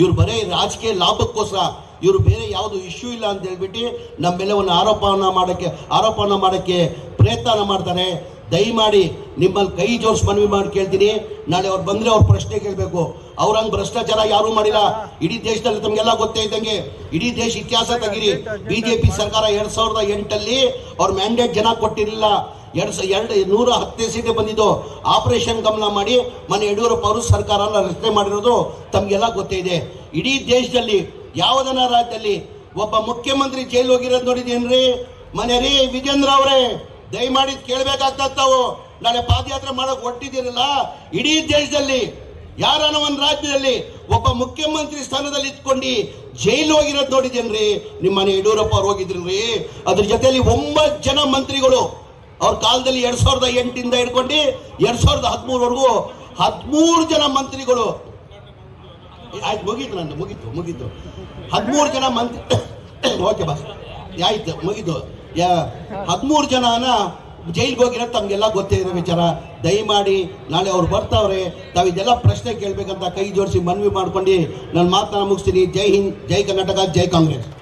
ಇವ್ರು ಬರೀ ರಾಜಕೀಯ ಲಾಭಕ್ಕೋಸ್ಕರ ಇವರು ಬೇರೆ ಯಾವುದು ಇಶ್ಯೂ ಇಲ್ಲ ಅಂತ ಹೇಳ್ಬಿಟ್ಟು ನಮ್ಮ ಮೇಲೆ ಒಂದು ಆರೋಪವನ್ನ ಮಾಡಕ್ಕೆ ಆರೋಪವನ್ನ ಮಾಡಕ್ಕೆ ಪ್ರಯತ್ನ ಮಾಡ್ತಾರೆ. ದಯಮಾಡಿ ನಿಮ್ಮಲ್ಲಿ ಕೈ ಜೋಡಿಸಿ ಮನವಿ ಮಾಡಿ ಕೇಳ್ತೀನಿ. ನಾಳೆ ಅವ್ರು ಬಂದ್ರೆ ಅವ್ರ ಪ್ರಶ್ನೆ ಕೇಳಬೇಕು. ಅವ್ರಂಗ್ ಭ್ರಷ್ಟಾಚಾರ ಯಾರು ಮಾಡಿಲ್ಲ. ಇಡೀ ದೇಶದಲ್ಲಿ ತಮಗೆಲ್ಲ ಗೊತ್ತೇ ಇದ್ದಂಗೆ ಇಡೀ ದೇಶ ಇತಿಹಾಸ ತೆಗಿರಿ. ಬಿಜೆಪಿ ಸರ್ಕಾರ ಎರಡ್ ಸಾವಿರದ ಎಂಟಲ್ಲಿ ಅವ್ರ ಮ್ಯಾಂಡೇಟ್ ಜನ ಕೊಟ್ಟಿರಲಿಲ್ಲ. ಎರಡ್ ಸಾವಿರ ಎರಡು ನೂರ ಹತ್ತೇ ಸೀಟೆ ಬಂದಿದ್ದು. ಆಪರೇಷನ್ ಗಮನ ಮಾಡಿ, ಮನೆ ಯಡಿಯೂರಪ್ಪ ಅವರು ಸರ್ಕಾರನ ರಚನೆ ಮಾಡಿರೋದು ತಮಗೆಲ್ಲ ಗೊತ್ತೇ ಇದೆ. ಇಡೀ ದೇಶದಲ್ಲಿ ಯಾವುದನ್ನ ರಾಜ್ಯದಲ್ಲಿ ಒಬ್ಬ ಮುಖ್ಯಮಂತ್ರಿ ಜೈಲು ಹೋಗಿರೋದು ನೋಡಿದೇನ್ರಿ ಮನೆ ರೀ, ವಿಜೇಂದ್ರ ಅವರೇ, ದಯಮಾಡಿ ಕೇಳಬೇಕಾಗ್ತಾವು ನಾಳೆ ಪಾದಯಾತ್ರೆ ಮಾಡೋಕೆ ಹೊಟ್ಟಿದ್ದೀರಲ್ಲ ಇಡೀ ದೇಶದಲ್ಲಿ, ಯಾರನ ಒಂದು ರಾಜ್ಯದಲ್ಲಿ ಒಬ್ಬ ಮುಖ್ಯಮಂತ್ರಿ ಸ್ಥಾನದಲ್ಲಿ ಇದ್ಕೊಂಡು ಜೈಲು ಹೋಗಿರೋದು ನೋಡಿದೇನ್ರಿ ನಿಮ್ಮ ಮನೆ ಯಡಿಯೂರಪ್ಪ ಅವ್ರು ಹೋಗಿದ್ರಿ ಅದ್ರ ಜೊತೆಯಲ್ಲಿ ಒಂಬತ್ತು ಜನ ಮಂತ್ರಿಗಳು ಅವ್ರ ಕಾಲದಲ್ಲಿ ಎರಡ್ ಸಾವಿರದ ಎಂಟಿಂದ ಹಿಡ್ಕೊಂಡು ಎರಡ್ ಸಾವಿರದ ಹದಿಮೂರವರೆಗೂ ಹದಿಮೂರು ಜನ ಮಂತ್ರಿಗಳು. ಆಯ್ತು, ಮುಗೀತು ನನ್ನ ಮುಗೀತು ಮುಗೀತು. ಹದಿಮೂರು ಜನ ಮಂತ್ರಿ ಓಕೆ, ಬಸ್. ಆಯ್ತು, ಮುಗೀತು. ಹದಿಮೂರು ಜನನ ಜೈಲಿಗೆ ಹೋಗಿರೋ ತಮ್ಗೆಲ್ಲ ಗೊತ್ತೇ ಇರೋ ವಿಚಾರ. ದಯಮಾಡಿ ನಾಳೆ ಅವ್ರು ಬರ್ತಾವ್ರೆ. ತಾವು ಇದೆಲ್ಲ ಪ್ರಶ್ನೆ ಕೇಳಬೇಕಂತ ಕೈ ಜೋಡಿಸಿ ಮನವಿ ಮಾಡ್ಕೊಂಡು ನಾನು ಮಾತನ್ನ ಮುಗಿಸ್ತೀನಿ. ಜೈ ಹಿಂದ್, ಜೈ ಕರ್ನಾಟಕ, ಜೈ ಕಾಂಗ್ರೆಸ್.